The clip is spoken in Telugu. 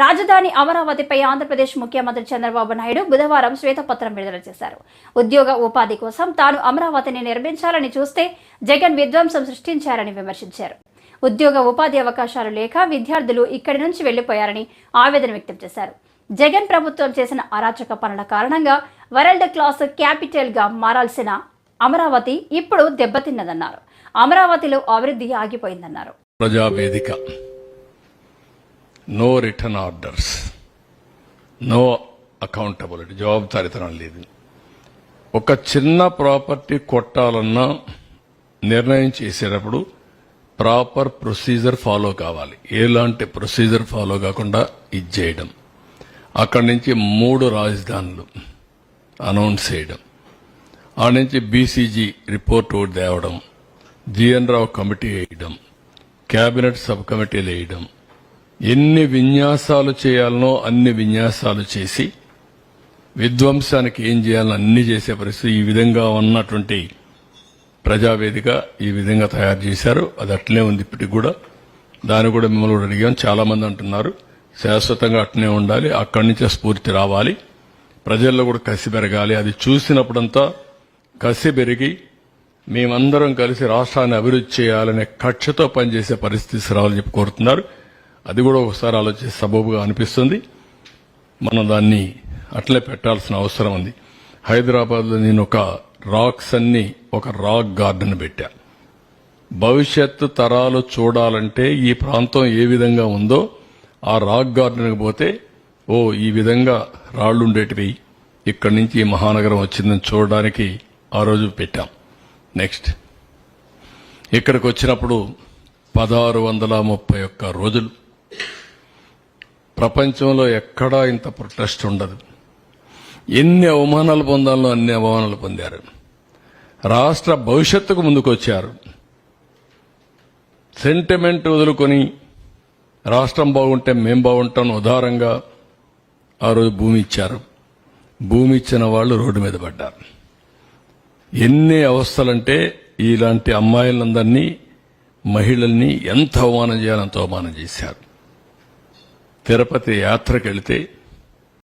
రాజధాని అమరావతిపై ఆంధ్రప్రదేశ్ ముఖ్యమంత్రి చంద్రబాబు నాయుడు బుధవారం శ్వేతపత్రం విడుదల చేశారు. ఉద్యోగ ఉపాధి కోసం తాను అమరావతిని నిర్మించాలని చూస్తే జగన్ విధ్వంసం సృష్టించారని విమర్శించారు. ఉద్యోగ ఉపాధి అవకాశాలు లేక విద్యార్థులు ఇక్కడి నుంచి వెళ్ళిపోయారని ఆవేదన వ్యక్తం చేశారు. జగన్ ప్రభుత్వం చేసిన అరాచక పనుల కారణంగా వరల్డ్ క్లాస్ క్యాపిటల్గా మారాల్సిన అమరావతి ఇప్పుడు దెబ్బతిన్నదన్నారు. అమరావతిలో అభివృద్ధి ఆగిపోయిందన్నారు. Prajavedika. No return orders no accountability జవాబుదారితనం లేదు ఒక చిన్న ప్రాపర్టీ కొట్టాలన్నా నిర్ణయం చేసేటప్పుడు ప్రాపర్ ప్రొసీజర్ ఫాలో కావాలి. ఎలాంటి ప్రొసీజర్ ఫాలో కాకుండా ఇది చేయడం. అక్కడి నుంచి మూడు రాజధానులు అనౌన్స్ చేయడం. ఆ నుంచి బీసీజీ రిపోర్ట్ తేవడం. జిఎన్ రావు కమిటీ వేయడం. కేబినెట్ సబ్ కమిటీలు వేయడం. ఎన్ని విన్యాసాలు చేయాలనో అన్ని విన్యాసాలు చేసి విధ్వంసానికి ఏం చేయాలని అన్ని చేసే పరిస్థితి ఈ విధంగా ఉన్నటువంటి ప్రజావేదిక ఈ విధంగా తయారు చేశారు. అది అట్లే ఉంది ఇప్పటికి కూడా. దాన్ని కూడా మిమ్మల్ని కూడా అడిగాం. చాలామంది అంటున్నారు. శాశ్వతంగా అట్నే ఉండాలి. అక్కడి నుంచే స్ఫూర్తి రావాలి. ప్రజల్లో కూడా కసి పెరగాలి. అది చూసినప్పుడంతా కసి పెరిగి మేమందరం కలిసి రాష్ట్రాన్ని అభివృద్ధి చేయాలనే కక్షతో పనిచేసే పరిస్థితి రావాలని చెప్పి కోరుతున్నారు. అది కూడా ఒకసారి ఆలోచించి సబబుగా అనిపిస్తుంది. మనం దాన్ని అట్లే పెట్టాల్సిన అవసరం ఉంది. హైదరాబాద్లో నేను ఒక రాక్స్ అన్ని ఒక రాక్ గార్డెన్ పెట్టా. భవిష్యత్తు తరాలు చూడాలంటే ఈ ప్రాంతం ఏ విధంగా ఉందో ఆ రాక్ గార్డెన్కి పోతే ఓ ఈ విధంగా రాళ్ళు ఉండేటివి ఇక్కడి నుంచి ఈ మహానగరం వచ్చిందని చూడడానికి ఆ రోజు పెట్టాం. నెక్స్ట్. ఇక్కడికి వచ్చినప్పుడు పదహారు వందల ముప్పై ఒక్క రోజులు. ప్రపంచంలో ఎక్కడా ఇంత ప్రొటెస్ట్ ఉండదు. ఎన్ని అవమానాలు పొందాలో అన్ని అవమానాలు పొందారు. రాష్ట్ర భవిష్యత్తుకు ముందుకొచ్చారు. సెంటిమెంట్ వదులుకొని రాష్ట్రం బాగుంటే మేం బాగుంటాం ఉదారంగా ఆ రోజు భూమి ఇచ్చారు. భూమి ఇచ్చిన వాళ్ళు రోడ్డు మీద పడ్డారు. ఎన్ని అవస్థలంటే ఇలాంటి అమ్మాయిలందరినీ మహిళల్ని ఎంత అవమానం చేయాలంత అవమానం చేశారు. తిరుపతి యాత్రకెళితే